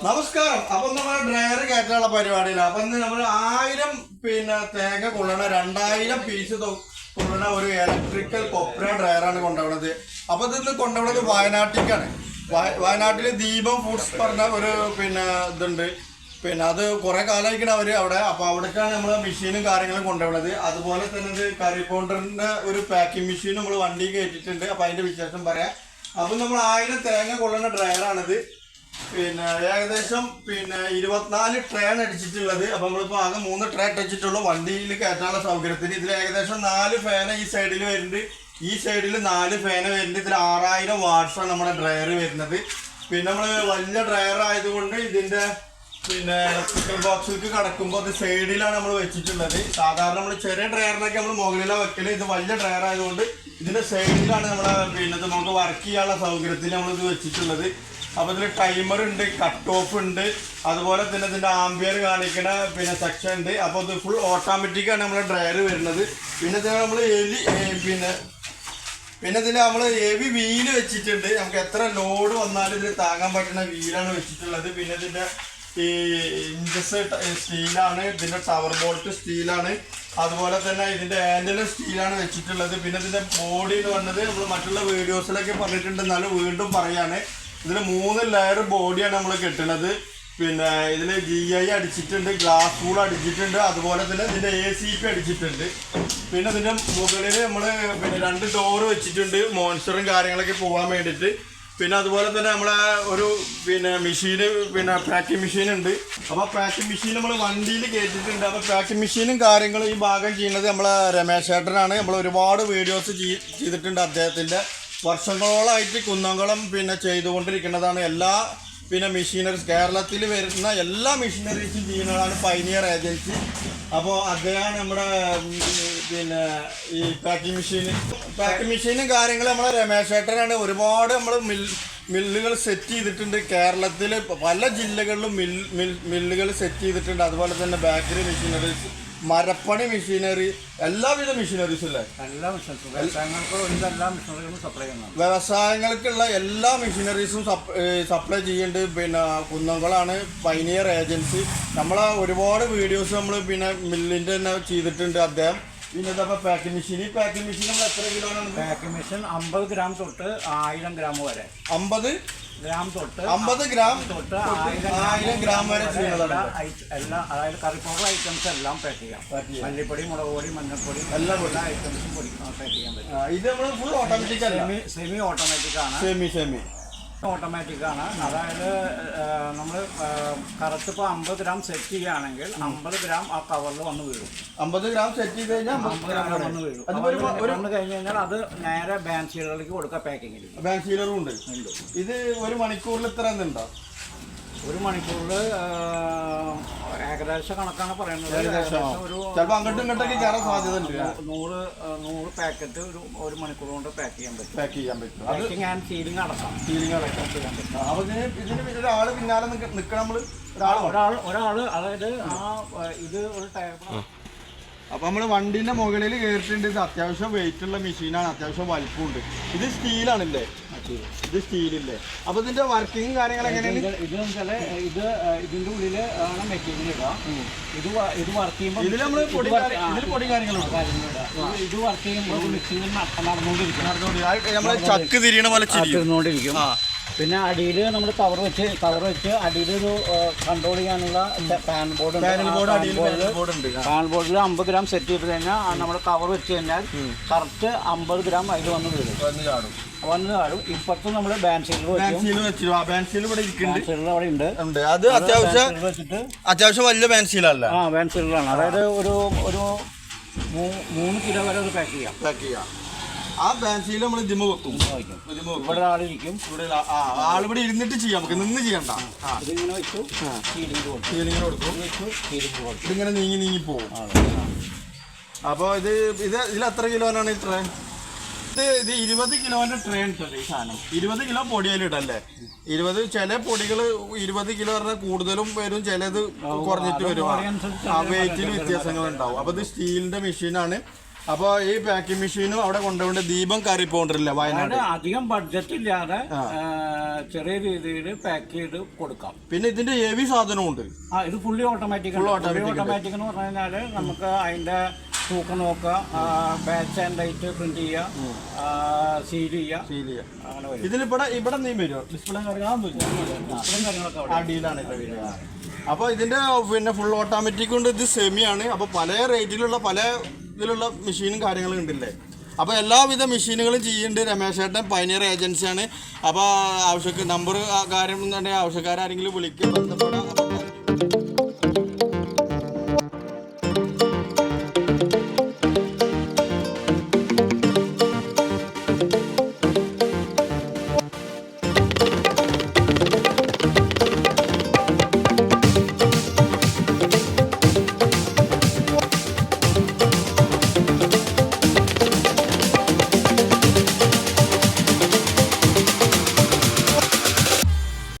നമസ്കാരം. അപ്പൊ നമ്മൾ ഡ്രയർ കയറ്റാനുള്ള പരിപാടിയില്ല. അപ്പൊ ഇന്ന് നമ്മൾ ആയിരം പിന്നെ തേങ്ങ കൊള്ളണ രണ്ടായിരം പീസ് കൊള്ളണ ഒരു ഇലക്ട്രിക്കൽ കൊപ്ര ഡ്രൈവറാണ് കൊണ്ടുപോകുന്നത് അപ്പൊ ഇതിന്ന് കൊണ്ടുപോകുന്നത് വയനാട്ടിലേക്കാണ്. വയനാട്ടിൽ ദീപം ഫുഡ്സ് പറഞ്ഞ ഒരു പിന്നെ ഇതുണ്ട്. പിന്നെ അത് കുറെ കാലമായിക്കണം അവർ അവിടെ. അപ്പൊ അവിടേക്കാണ് നമ്മൾ മെഷീനും കാര്യങ്ങളും കൊണ്ടുപോകുന്നത് അതുപോലെ തന്നെ ഇത് കറി പൗണ്ടറിന്റെ ഒരു പാക്കിംഗ് മെഷീൻ നമ്മൾ വണ്ടി കയറ്റിയിട്ടുണ്ട്. അപ്പൊ അതിന്റെ വിശേഷം പറയാം. അപ്പൊ നമ്മൾ ആയിരം തേങ്ങ കൊള്ളുന്ന ഡ്രൈവറാണിത് പിന്നെ ഏകദേശം പിന്നെ ഇരുപത്തിനാല് ട്രെയിൻ അടിച്ചിട്ടുള്ളത്. അപ്പൊ നമ്മളിപ്പോ ആകെ മൂന്ന് ട്രെയിൻ അടിച്ചിട്ടുള്ളൂ. വണ്ടിയിൽ കയറ്റാനുള്ള സൗകര്യത്തിന് ഇതിൽ ഏകദേശം നാല് ഫാന ഈ സൈഡിൽ വരുന്നുണ്ട്. ഈ സൈഡിൽ നാല് ഫാന് വരുന്നുണ്ട്. ഇതിൽ ആറായിരം വാട്സാണ് നമ്മുടെ ഡ്രയർ വരുന്നത്. പിന്നെ നമ്മൾ വലിയ ഡ്രയർ ആയതുകൊണ്ട് ഇതിന്റെ പിന്നെ ഇലക്ട്രിക്കൽ ബോക്സിലേക്ക് കടക്കുമ്പോൾ അത് സൈഡിലാണ് നമ്മൾ വെച്ചിട്ടുള്ളത്. സാധാരണ നമ്മൾ ചെറിയ ഡ്രയറിനൊക്കെ നമ്മൾ മുകളിലാണ് വെക്കൽ. ഇത് വലിയ ഡ്രയർ ആയതുകൊണ്ട് ഇതിന്റെ സൈഡിലാണ് നമ്മളെ പിന്നെ നമുക്ക് വർക്ക് ചെയ്യാനുള്ള സൗകര്യത്തിൽ നമ്മൾ ഇത് വെച്ചിട്ടുള്ളത്. അപ്പൊ ഇതിൽ ടൈമർ ഉണ്ട് കട്ട് ഓഫ് ഉണ്ട്. അതുപോലെ തന്നെ ഇതിന്റെ ആംബിയർ കാണിക്കുന്ന പിന്നെ സെക്ഷൻ ഉണ്ട്. അപ്പൊ ഇത് ഫുൾ ഓട്ടോമാറ്റിക്കാണ് നമ്മുടെ ഡ്രയർ വരുന്നത്. പിന്നെ ഇതിന് നമ്മൾ എലി പിന്നെ പിന്നെ ഇതിൽ നമ്മൾ എവി വീൽ വെച്ചിട്ടുണ്ട്. നമുക്ക് എത്ര ലോഡ് വന്നാലും ഇതിൽ താങ്ങാൻ പറ്റുന്ന വീലാണ് വെച്ചിട്ടുള്ളത്. പിന്നെ ഇതിന്റെ ഈ ഇഞ്ചസ് സ്റ്റീലാണ് ഇതിന്റെ ടവർ ബോൾട്ട് സ്റ്റീലാണ് അതുപോലെ തന്നെ ഇതിന്റെ ഹാൻഡിലും സ്റ്റീലാണ് വെച്ചിട്ടുള്ളത്. പിന്നെ ഇതിന്റെ ബോഡി എന്ന് പറഞ്ഞത് നമ്മൾ മറ്റുള്ള വീഡിയോസിലൊക്കെ പറഞ്ഞിട്ടുണ്ട്. എന്നാലും വീണ്ടും പറയാണ്. ഇതിൽ മൂന്ന് ലെയർ ബോഡിയാണ് നമ്മൾ കെട്ടണത്. പിന്നെ ഇതിൽ ജി ഐ അടിച്ചിട്ടുണ്ട് ഗ്ലാസ് കൂൾ അടിച്ചിട്ടുണ്ട് അതുപോലെ തന്നെ ഇതിന്റെ എ സി പി അടിച്ചിട്ടുണ്ട്. പിന്നെ ഇതിന്റെ മുകളിൽ നമ്മൾ പിന്നെ രണ്ട് ഡോർ വെച്ചിട്ടുണ്ട് മോൺസ്റ്ററും കാര്യങ്ങളൊക്കെ പോകാൻ വേണ്ടിയിട്ട്. പിന്നെ അതുപോലെ തന്നെ നമ്മളെ ഒരു പിന്നെ മെഷീന് പിന്നെ പാക്കിംഗ് മെഷീൻ ഉണ്ട്. അപ്പോൾ പാക്കിംഗ് മെഷീൻ നമ്മൾ വണ്ടിയിൽ കയറ്റിയിട്ടുണ്ട് അപ്പോൾ പാക്കിംഗ് മെഷീനും കാര്യങ്ങളും ഈ ഭാഗം ചെയ്യുന്നത് നമ്മളെ രമേശ് ചേട്ടനാണ് നമ്മൾ ഒരുപാട് വീഡിയോസ് ചെയ്തിട്ടുണ്ട് അദ്ദേഹത്തിന്റെ വർഷങ്ങളോളമായിട്ട് കുന്നംകുളം പിന്നെ ചെയ്തുകൊണ്ടിരിക്കുന്നതാണ്. എല്ലാ പിന്നെ മെഷീനറീസ് കേരളത്തിൽ വരുന്ന എല്ലാ മെഷീനറീസും ചെയ്യുന്നതാണ് പൈനിയർ ഏജൻസി അപ്പോൾ അദ്ദേഹമാണ് നമ്മുടെ പിന്നെ ഈ പാക്കിംഗ് മെഷീൻ പാക്കിംഗ് മെഷീനും കാര്യങ്ങളും നമ്മളെ രമേശ് ഏട്ടനാണ് ഒരുപാട് നമ്മൾ മിൽ മില്ലുകൾ സെറ്റ് ചെയ്തിട്ടുണ്ട്. കേരളത്തിൽ പല ജില്ലകളിലും മിൽ മിൽ മില്ലുകൾ സെറ്റ് ചെയ്തിട്ടുണ്ട്. അതുപോലെ തന്നെ ബാക്കറി മെഷീനറീസ് മരപ്പണി മെഷീനറി എല്ലാവിധ മെഷീനറീസും അല്ലേ എല്ലാ മിഷൻസും വ്യവസായങ്ങൾക്ക് വേണ്ടി എല്ലാ മിഷനറികളും സപ്ലൈ ചെയ്യുന്നുണ്ട് വ്യവസായങ്ങൾക്കുള്ള എല്ലാ മെഷീനറീസും സപ്ലൈ ചെയ്യുന്നുണ്ട്. പിന്നെ കുന്നംകുളാണ് പൈനിയർ ഏജൻസി നമ്മളെ ഒരുപാട് വീഡിയോസ് നമ്മൾ പിന്നെ മില്ലിന്റെ തന്നെ ചെയ്തിട്ടുണ്ട് അദ്ദേഹം. പിന്നെ പാക്കിംഗ് മെഷീൻ ഈ പാക്കിംഗ് മെഷീൻ നമ്മൾ എത്ര കിലോ ആണ് പാക്കിംഗ് മെഷീൻ അമ്പത് ഗ്രാം തൊട്ട് ആയിരം ഗ്രാം വരെ. അമ്പത് ഗ്രാം തൊട്ട് അമ്പത് ഗ്രാം തൊട്ട് ആയിരം ഗ്രാം വരെ എല്ലാ അതായത് കറി പൗഡർ ഐറ്റംസ് എല്ലാം പാക്ക് ചെയ്യാം. മല്ലിപ്പൊടി മുളക് പൊടി മഞ്ഞൾപ്പൊടി എല്ലാം എല്ലാ ഐറ്റംസും പൊടി പാക്ക് ചെയ്യാൻ പറ്റും. ഇത് നമ്മൾ full automatic semi semi automatic ആണ്. സെമി സെമി ഓട്ടോമാറ്റിക് ആണ്. അതായത് നമ്മൾ കറക്റ്റ് ഇപ്പോൾ അമ്പത് ഗ്രാം സെറ്റ് ചെയ്യുകയാണെങ്കിൽ അമ്പത് ഗ്രാം ആ കവറിൽ വന്ന് വീഴും. അമ്പത് ഗ്രാം സെറ്റ് ചെയ്ത് കഴിഞ്ഞാൽ അമ്പത് ഗ്രാം വന്ന് വീഴും. വന്ന് കഴിഞ്ഞ് കഴിഞ്ഞാൽ അത് നേരെ ബാൻസീലുകളിലേക്ക് കൊടുക്കുക പാക്കിങ്ങിൽ ബാങ്ക് സീലറും ഉണ്ട്. ഇത് ഒരു മണിക്കൂറിൽ ഇത്ര എന്തുണ്ടോ? ഒരു മണിക്കൂറിൽ ഏകദേശ കണക്കാണ് പറയുന്നത്. ഒരു ചിലപ്പോൾ അങ്ങോട്ടും ഇങ്ങോട്ടൊക്കെ കയറാൻ സാധ്യത ഉണ്ട് നൂറ് നൂറ് പാക്കറ്റ് ഒരു ഒരു മണിക്കൂർ കൊണ്ട് പാക്ക് ചെയ്യാൻ പറ്റും. പാക്ക് ചെയ്യാൻ പറ്റും. അത് ഞാൻ സീലിംഗ് അടക്കാം. സീലിംഗ് അടക്കാം ചെയ്യാൻ പറ്റും. അപ്പൊ ഇതിന് ഇതിന് പിന്നാലെ നിൽക്കണം നമ്മൾ ഒരാൾ ഒരാൾ ഒരാൾ അതായത് ആ ഇത് ഒരു ടയർ അപ്പൊ നമ്മൾ വണ്ടിന്റെ മുകളിൽ കയറിയിട്ടുണ്ട് ഇത് അത്യാവശ്യം വെയിറ്റ് ഉള്ള മെഷീനാണ് അത്യാവശ്യം വലിപ്പമുണ്ട്. ഇത് സ്റ്റീലാണല്ലേ ഇത് സ്റ്റീലില്ലേ? അപ്പൊ ഇതിന്റെ വർക്കിംഗ് കാര്യങ്ങൾ എങ്ങനെയാണ്? ഇത് ഇത് വെച്ചാൽ ഇത് ഇതിന്റെ ഉള്ളിൽ ആണ് മെറ്റീരിയൽ ഇടാം. ഇത് ഇത് വർക്ക് ചെയ്യുമ്പോൾ ഇതിൽ നമ്മൾ പൊടി പൊടി കാര്യങ്ങളുണ്ട് ഇത് വർക്ക് ചെയ്യുമ്പോൾ മിക്സിംഗ് നടന്നുകൊണ്ടിരിക്കും നമ്മളെ ചക്ക് തിരിയണ പോലെ തിരിഞ്ഞുകൊണ്ടിരിക്കും പിന്നെ അടിയിൽ നമ്മൾ കവർ വെച്ച് കവർ വെച്ച് അടിയിൽ ഒരു കൺട്രോൾ ചെയ്യാനുള്ള പാൻ ബോർഡ് പാൻ ബോർഡിൽ അമ്പത് ഗ്രാം സെറ്റ് ചെയ്ത് കഴിഞ്ഞാൽ നമ്മൾ കവർ വെച്ച് കഴിഞ്ഞാൽ കറക്റ്റ് അമ്പത് ഗ്രാം അതിൽ വന്ന് വീഴും. വന്ന് കാണും ഇപ്പുറത്ത് നമ്മൾ ബാൻസീൽ അവിടെ ഉണ്ട്. അത് അത്യാവശ്യം വലിയ ബാൻസീലല്ല ആ ബാൻസീലാണ് അതായത് ഒരു ഒരു മൂന്ന് കിലോ വരെ ഒരു പാക്ക് ചെയ്യാം. പാക്ക് ചെയ്യാം. ആ ഫാൻസിയിൽ നമ്മൾ ജിമ്മ് വെക്കും. ഇവിടെ ആളിരിക്കും ഇവിടെ ആളിവിടെ ഇരുന്നിട്ട് ചെയ്യാം നമുക്ക്. നിന്ന് ചെയ്യണ്ട. ഇതിങ്ങനെ വെച്ചു. കൊടുക്കും. നീങ്ങി നീങ്ങി പോകും. അപ്പൊ അപ്പോൾ ഇത് ഇത് ഇതിൽ എത്ര കിലോനാണ് ഈ ട്രെയിൻ ഇത് ഇത് ഇരുപത് കിലോന്റെ ട്രേ ഉണ്ടല്ലോ ഈ സാധനം. ഇരുപത് കിലോ പൊടി അതിലിടല്ലേ ഇരുപത് ചില പൊടികൾ ഇരുപത് കിലോ പറഞ്ഞാൽ കൂടുതലും വരും ചിലത് കുറഞ്ഞിട്ട് വരും ആ വെയിറ്റിൽ വ്യത്യാസങ്ങൾ ഉണ്ടാവും അപ്പോൾ ഇത് സ്റ്റീലിന്റെ മെഷീനാണ് അപ്പൊ ഈ പാക്കിംഗ് മെഷീനും അവിടെ കൊണ്ടുപോകേണ്ട ദീപം കയറി പോണ്ടില്ല വയനാട് അധികം ബഡ്ജറ്റ് ഇല്ലാതെ ചെറിയ രീതിയിൽ പാക്ക് ചെയ്ത് കൊടുക്കാം. പിന്നെ ഇതിന്റെ ഹെവി സാധനവും ഉണ്ട്. ആ ഇത് ഫുള്ളി ഓട്ടോമാറ്റിക് ഫുള്ളി ഓട്ടോമാറ്റിക് എന്ന് പറഞ്ഞു കഴിഞ്ഞാൽ നമുക്ക് അതിന്റെ തൂക്കം നോക്കുക ബാച്ച് ആൻഡ് ലൈറ്റ് പ്രിന്റ് ചെയ്യുക സീൽ ചെയ്യുക. സീൽ ചെയ്യാം അങ്ങനെ വരും. ഇതിലിവിടെ ഇവിടെ നീ വരുമോ ഡിസ്പ്ലേ കാര്യങ്ങളൊക്കെ അടിയിലാണ് അപ്പോൾ ഇതിന്റെ പിന്നെ ഫുൾ ഓട്ടോമാറ്റിക് ഉണ്ട്. ഇത് സെമിയാണ് അപ്പൊ പല റേറ്റിലുള്ള പല ഇതിലുള്ള മെഷീനും കാര്യങ്ങളും ഉണ്ടല്ലേ അപ്പോൾ എല്ലാവിധ മെഷീനുകളും ചെയ്യുന്നുണ്ട് രമേശ് ചേട്ടൻ പൈനീർ ഏജൻസിയാണ് അപ്പോൾ ആവശ്യക്ക് നമ്പർ കാര്യം തന്നെ ആവശ്യക്കാരെങ്കിലും വിളിക്കുക ബന്ധപ്പെടാം.